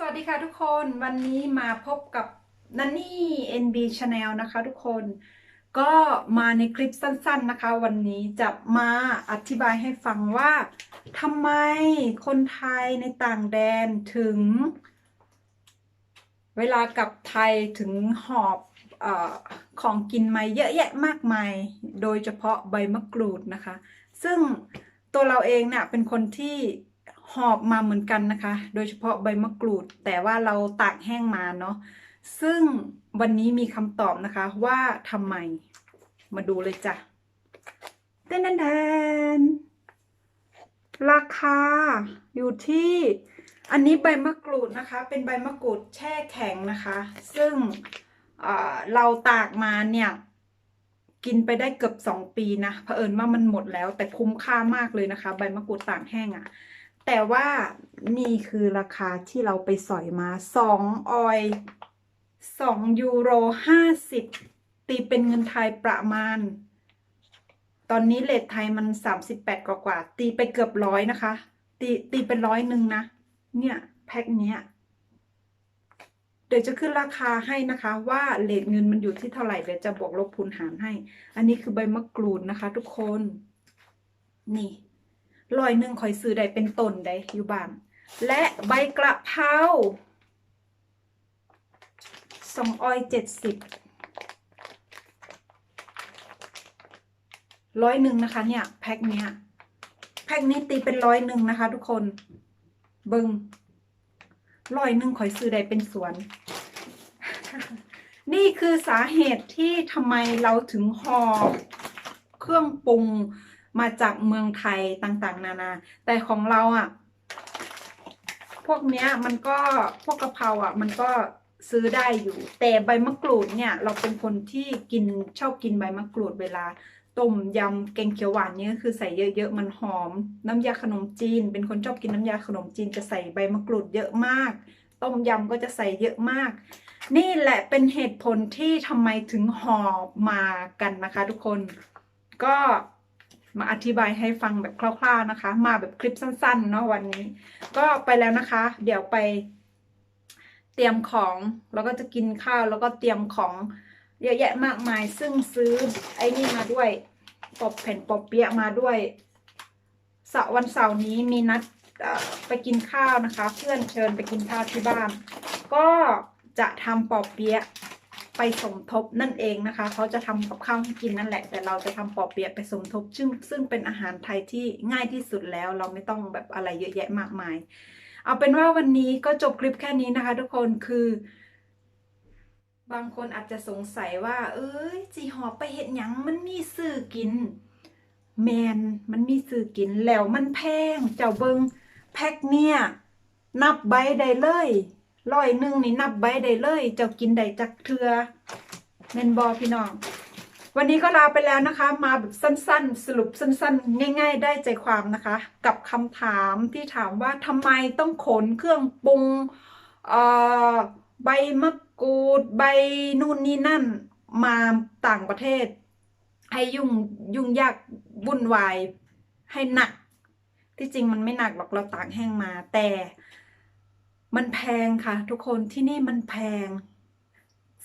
สวัสดีค่ะทุกคนวันนี้มาพบกับนันนี่ NB Channel นะคะทุกคนก็มาในคลิปสั้น ๆนะคะ วันนี้จะมาอธิบายให้ฟังว่าทำไมคนไทยในต่างแดนถึง เวลากลับไทยถึงหอบอของกินมาเยอะแยะมากมาย โดยเฉพาะใบมะกรูดนะคะ ซึ่งตัวเราเองเนี่ยเป็นคนที่ หอบมาเหมือนกันนะคะ โดยเฉพาะใบมะกรูด แต่ว่าเราตากแห้งมาเนาะซึ่งวันนี้มีคำตอบนะคะว่าทำไม มาดูเลยจ้ะเต้นแดนราคาอยู่ที่อันนี้ใบมะกรูดนะคะ เป็นใบมะกรูดแช่แข็งนะคะ ซึ่งเเราตากมาเนี่ยกินไปได้เกือบสองปีนะเผอิญว่ามันหมดแล้ว แต่คุ้มค่ามากเลยนะคะ ใบมะกรูดตากแห้งอะ่ะ แต่ว่านี่คือราคาที่เราไปสอยมาสองออยสองยูโรห้าสิบตีเป็นเงินไทยประมาณ ตอนนี้เลทไทยมันสามสิบแปดกว่า ตีไปเกือบร้อยนะคะ ตีตีเป็นร้อยหนึ่งนะ เนี่ย แพ็คเนี้ย เดี๋ยวจะขึ้นราคาให้นะคะ ว่าเลทเงินมันอยู่ที่เท่าไหร่เดี๋ยวจะบวกลบคูณหารให้ อันนี้คือใบมะกรูดนะคะ ทุกคน นี่ ร้อยหนึ่งคอยซื้อได้เป็นต้นได้อยู่บ้าน และใบกระเพราสองออยเจ็ดสิบร้อยหนึ่งนะคะเนี่ยแพ็คเนี้ยแพ็คนี้ตีเป็นร้อยหนึ่งนะคะ ทุกคนเบิงร้อยหนึ่งคอยซื้อได้เป็นสวน นี่คือสาเหตุที่ทำไมเราถึงหอบเครื่องปรุง มาจากเมืองไทยต่างๆ นานา แต่ของเราอะ พวกเนี้ยมันก็พวกกะเพราอะ มันก็ซื้อได้อยู่ แต่ใบมะกรูดเนี่ย เราเป็นคนที่กินชอบกินใบมะกรูดเวลาต้มยำแกงเขียวหวานเนี่ยก็คือใส่เยอะๆ มันหอม น้ำยาขนมจีน เป็นคนชอบกินน้ำยาขนมจีนจะใส่ใบมะกรูดเยอะมาก ต้มยำก็จะใส่เยอะมาก นี่แหละเป็นเหตุผลที่ทำไมถึงหอบมากันนะคะทุกคนก็ มาอธิบายให้ฟังแบบคร่าวๆนะคะ มาแบบคลิปสั้นๆเนาะวันนี้ ก็ไปแล้วนะคะ เดี๋ยวไป เตรียมของแล้วก็จะกินข้าวแล้วก็เตรียมของเยอะแยะมากมาย ซึ่งซื้อไอ้นี่มาด้วยปอบแผ่นปอบเปี๊ยะมาด้วยเสาร์วันเสาร์นี้มีนัดไปกินข้าวนะคะ เพื่อนเชิญไปกินข้าวที่บ้าน ก็จะทำปอบเปี๊ยะ ไปสมทบนั่นเองนะคะ เขาจะทำกับข้าวให้กินนั่นแหละ แต่เราจะทำปอบเปียะไปสมทบ ซึ่งซึ่งเป็นอาหารไทยที่ง่ายที่สุดแล้ว เราไม่ต้องแบบอะไรเยอะแยะมากมาย เอาเป็นว่าวันนี้ก็จบคลิปแค่นี้นะคะ ทุกคนคือบางคนอาจจะสงสัยว่า เอ้ยจีหอบไปเห็ดหยังมันมีซื้อกิน แมนมันมีซื้อกินแล้วมันแพงเจ้าเบิงแพ็คเนี่ย นับใบได้เลย ร้อยหนึ่งนี่นับใบได้เลย เจ้ากินได้จักเทือแมนบอพี่น้อง วันนี้ก็ลาไปแล้วนะคะ มาแบบสั้นๆ สรุปสั้นๆ ง่าย ๆ ได้ใจความนะคะ กับคำถามที่ถามว่าทำไมต้องขนเครื่องปรุงใบมะกรูดใบนู่นนี่นั่นมาต่างประเทศ ให้ยุ่งยุ่งยากวุ่นวายให้หนัก ที่จริงมันไม่หนักหรอกเราตากแห้งมาแต่ มันแพงค่ะ ทุกคนที่นี่มันแพง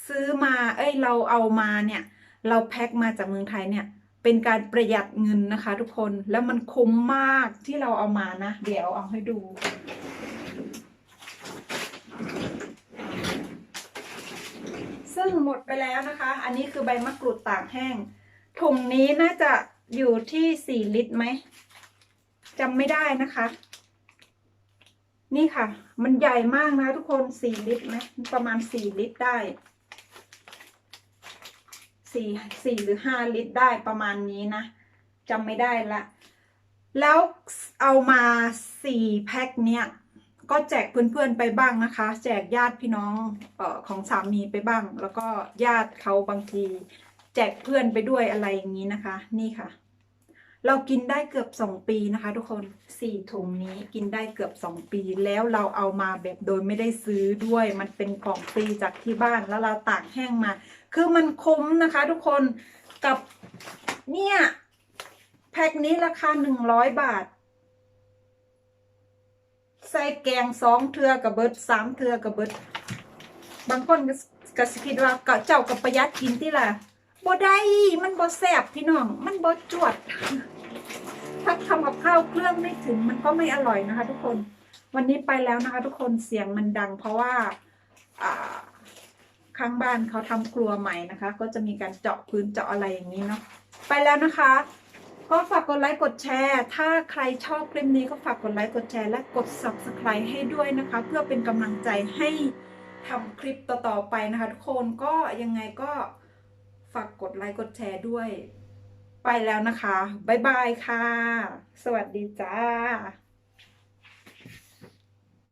ซื้อมา เอ้ยเราเอามาเนี่ย เราแพ็คมาจากเมืองไทยเนี่ย เป็นการประหยัดเงินนะคะ ทุกคนแล้วมันคุ้มมากที่เราเอามานะ เดี๋ยวเอาให้ดู ซึ่งหมดไปแล้วนะคะ อันนี้คือใบมะกรูดตากแห้งถุงนี้น่าจะอยู่ที่สี่ลิตรไหมจำไม่ได้นะคะ นี่ค่ะ มันใหญ่มากนะทุกคนสี่ลิตรไหมประมาณสี่ลิตรได้สี่สี่หรือห้าลิตรได้ประมาณนี้นะจำไม่ได้ละ แล้วเอามาสี่แพ็คเนี่ยก็แจกเพื่อนๆไปบ้างนะคะ แจกญาติพี่น้องออของสามีไปบ้าง แล้วก็ญาติเขาบางที แจกเพื่อนไปด้วยอะไรอย่างนี้นะคะ นี่ค่ะ เรากินได้เกือบสองปีนะคะ ทุกคนสี่ถุงนี้กินได้เกือบสองปี แล้วเราเอามาแบบโดยไม่ได้ซื้อด้วย มันเป็นของฟรีจากที่บ้านแล้วเราตากแห้งมา คือมันคุ้มนะคะ ทุกคนกับเนี่ยแพ็คนี้ราคาหนึ่งร้อยบาท ใส่แกงสองเทือกับเบิดสามเทือกับเบิดบางคนก็สิคิดว่าก็เจ้ากับประหยัดกินที่ล่ะบ่ได้มันบ่แซบพี่น้อง มันบ่จวด ถ้าทำกับข้าวเครื่องไม่ถึงมันก็ไม่อร่อยนะคะ ทุกคน วันนี้ไปแล้วนะคะ ทุกคนเสียงมันดัง เพราะว่าข้างบ้านเขาทำครัวใหม่นะคะ ก็จะมีการเจาะพื้นเจาะอะไรอย่างนี้เนาะไปแล้วนะคะ ก็ฝากกดไลค์กดแชร์ ถ้าใครชอบคลิปนี้ก็ฝากกดไลค์กดแชร์และกด subscribe ให้ด้วยนะคะ เพื่อเป็นกำลังใจให้ทำคลิปต่อๆไปนะคะ ทุกคนก็ยังไงก็ฝากกดไลค์กดแชร์ด้วย ไปแล้วนะคะ บ๊ายบายค่ะ สวัสดีจ้า